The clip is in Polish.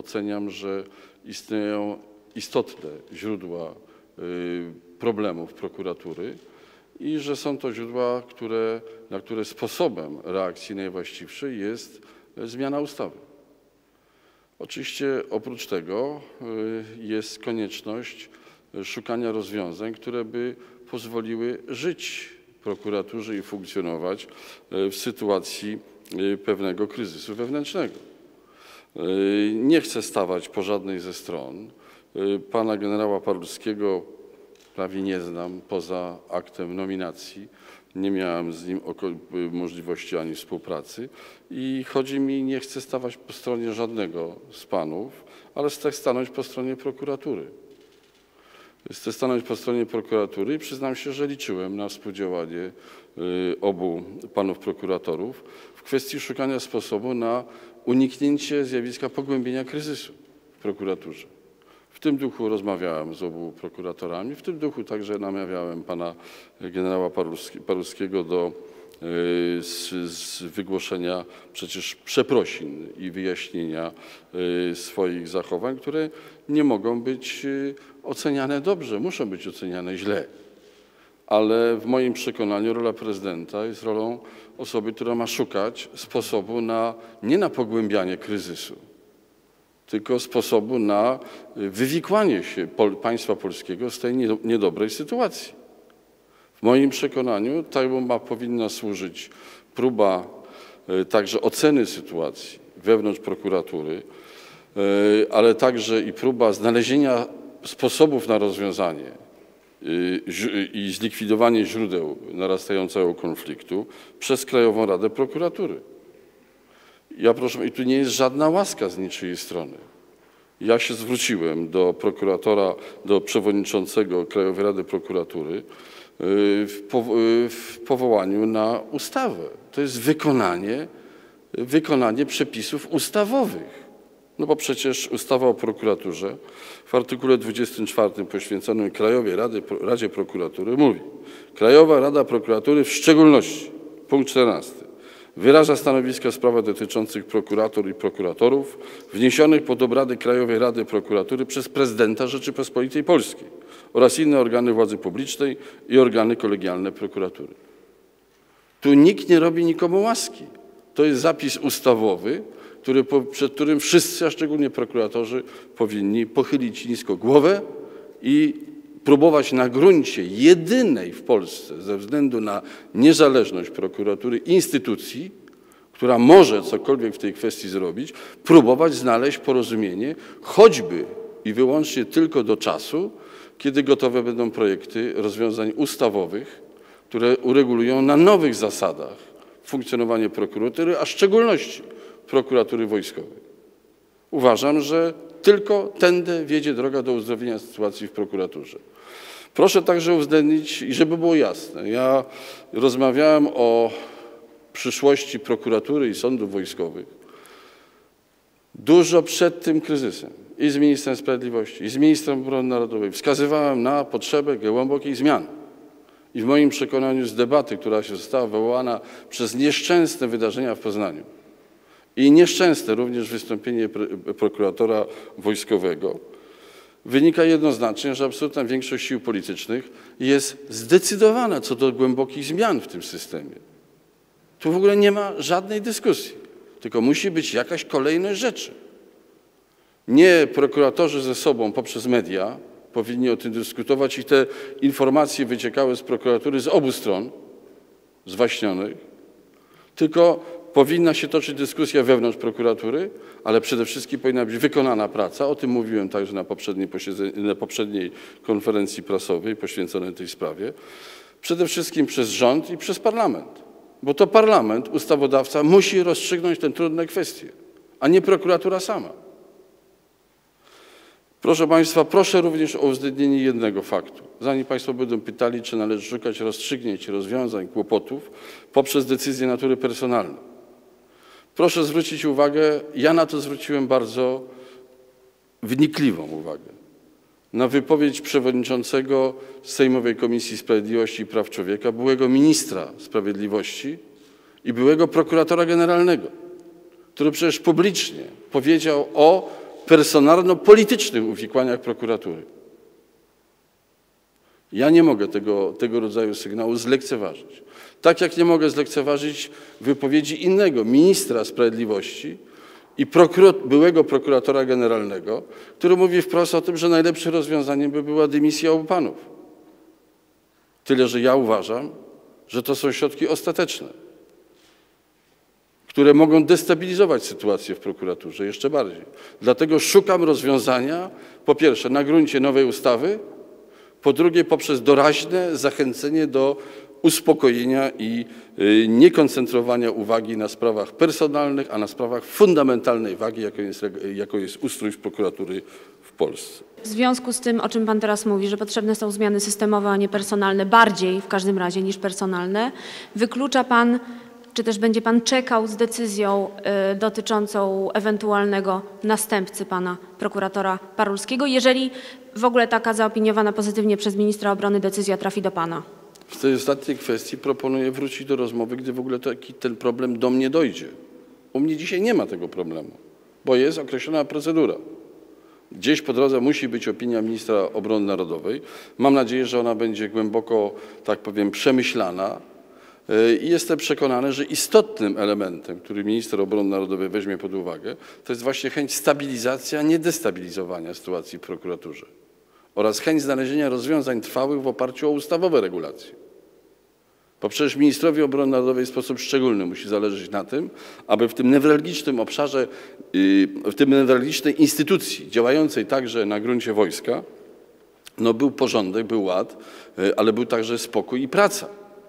oceniam, że istnieją istotne źródła y, problemów prokuratury i że są to źródła, które, na które sposobem reakcji najwłaściwszej jest zmiana ustawy. Oczywiście oprócz tego y, jest konieczność szukania rozwiązań, które by pozwoliły żyć prokuraturze i funkcjonować y, w sytuacji pewnego kryzysu wewnętrznego. Nie chcę stawać po żadnej ze stron. Pana generała Parulskiego prawie nie znam poza aktem nominacji. Nie miałem z nim możliwości ani współpracy i chodzi mi, nie chcę stawać po stronie żadnego z panów, ale chcę stanąć po stronie prokuratury. Chcę stanąć po stronie prokuratury i przyznam się, że liczyłem na współdziałanie y, obu panów prokuratorów w kwestii szukania sposobu na uniknięcie zjawiska pogłębienia kryzysu w prokuraturze. W tym duchu rozmawiałem z obu prokuratorami, w tym duchu także namawiałem pana generała Paruskiego do y, z, z wygłoszenia przecież przeprosin i wyjaśnienia y, swoich zachowań, które nie mogą być y, oceniane dobrze, muszą być oceniane źle. Ale w moim przekonaniu rola prezydenta jest rolą osoby, która ma szukać sposobu na, nie na pogłębianie kryzysu, tylko sposobu na wywikłanie się państwa polskiego z tej niedobrej sytuacji. W moim przekonaniu temu ma powinna służyć próba e, także oceny sytuacji wewnątrz prokuratury, e, ale także i próba znalezienia sposobów na rozwiązanie i zlikwidowanie źródeł narastającego konfliktu przez Krajową Radę Prokuratury. Ja proszę, i tu nie jest żadna łaska z niczyjej strony. Ja się zwróciłem do prokuratora, do przewodniczącego Krajowej Rady Prokuratury y, w, w powołaniu na ustawę. To jest wykonanie, wykonanie przepisów ustawowych. No bo przecież ustawa o prokuraturze w artykule 24 poświęconym Krajowej Rady, Radzie Prokuratury mówi Krajowa Rada Prokuratury w szczególności, punkt 14, Wyraża stanowiska w sprawach dotyczących prokuratur i prokuratorów wniesionych pod obrady Krajowej Rady Prokuratury przez prezydenta Rzeczypospolitej Polskiej oraz inne organy władzy publicznej i organy kolegialne prokuratury. Tu nikt nie robi nikomu łaski. To jest zapis ustawowy, który, przed którym wszyscy, a szczególnie prokuratorzy, powinni pochylić nisko głowę i próbować na gruncie jedynej w Polsce ze względu na niezależność prokuratury instytucji, która może cokolwiek w tej kwestii zrobić, próbować znaleźć porozumienie, choćby i wyłącznie tylko do czasu, kiedy gotowe będą projekty rozwiązań ustawowych, które uregulują na nowych zasadach funkcjonowanie prokuratury, a w szczególności prokuratury wojskowej. Uważam, że tylko tędy wiedzie droga do uzdrowienia sytuacji w prokuraturze. Proszę także uwzględnić, i żeby było jasne, ja rozmawiałem o przyszłości prokuratury i sądów wojskowych dużo przed tym kryzysem i z ministrem sprawiedliwości, i z ministrem obrony narodowej. Wskazywałem na potrzebę głębokiej zmiany. I w moim przekonaniu z debaty, która się została wywołana przez nieszczęsne wydarzenia w Poznaniu i nieszczęsne również wystąpienie prokuratora wojskowego, wynika jednoznacznie, że absolutna większość sił politycznych jest zdecydowana co do głębokich zmian w tym systemie. Tu w ogóle nie ma żadnej dyskusji, tylko musi być jakaś kolejność rzeczy. Nie prokuratorzy ze sobą poprzez media powinni o tym dyskutować i te informacje wyciekały z prokuratury z obu stron zwaśnionych, tylko Powinna się toczyć dyskusja wewnątrz prokuratury, ale przede wszystkim powinna być wykonana praca. O tym mówiłem także na poprzedniej, na poprzedniej konferencji prasowej poświęconej tej sprawie. Przede wszystkim przez rząd i przez parlament. Bo to parlament, ustawodawca, musi rozstrzygnąć te trudne kwestie, a nie prokuratura sama. Proszę Państwa, proszę również o uwzględnienie jednego faktu. Zanim Państwo będą pytali, czy należy szukać rozstrzygnięć, rozwiązań, kłopotów poprzez decyzje natury personalnej. Proszę zwrócić uwagę, ja na to zwróciłem bardzo wnikliwą uwagę, na wypowiedź przewodniczącego Sejmowej Komisji Sprawiedliwości i Praw Człowieka, byłego ministra sprawiedliwości i byłego prokuratora generalnego, który przecież publicznie powiedział o personalno-politycznych uwikłaniach prokuratury. Ja nie mogę tego, tego rodzaju sygnału zlekceważyć. Tak jak nie mogę zlekceważyć wypowiedzi innego ministra sprawiedliwości i byłego prokuratora generalnego, który mówi wprost o tym, że najlepszym rozwiązaniem by była dymisja obu panów. Tyle, że ja uważam, że to są środki ostateczne, które mogą destabilizować sytuację w prokuraturze jeszcze bardziej. Dlatego szukam rozwiązania, po pierwsze, na gruncie nowej ustawy, po drugie, poprzez doraźne zachęcenie do uspokojenia i y, niekoncentrowania uwagi na sprawach personalnych, a na sprawach fundamentalnej wagi, jaką jest, jaką jest ustrój prokuratury w Polsce. W związku z tym, o czym Pan teraz mówi, że potrzebne są zmiany systemowe, a nie personalne, bardziej w każdym razie niż personalne, wyklucza Pan, czy też będzie Pan czekał z decyzją y, dotyczącą ewentualnego następcy Pana prokuratora Parulskiego, jeżeli w ogóle taka zaopiniowana pozytywnie przez ministra obrony decyzja trafi do Pana? W tej ostatniej kwestii proponuję wrócić do rozmowy, gdy w ogóle taki, ten problem do mnie dojdzie. U mnie dzisiaj nie ma tego problemu, bo jest określona procedura. Gdzieś po drodze musi być opinia ministra obrony narodowej. Mam nadzieję, że ona będzie głęboko, tak powiem, przemyślana. I jestem przekonany, że istotnym elementem, który minister obrony narodowej weźmie pod uwagę, to jest właśnie chęć stabilizacji, a nie destabilizowania sytuacji w prokuraturze oraz chęć znalezienia rozwiązań trwałych w oparciu o ustawowe regulacje. Bo przecież ministrowi obrony narodowej w sposób szczególny musi zależeć na tym, aby w tym newralgicznym obszarze, y, w tym newralgicznej instytucji działającej także na gruncie wojska, no był porządek, był ład, y, ale był także spokój i praca.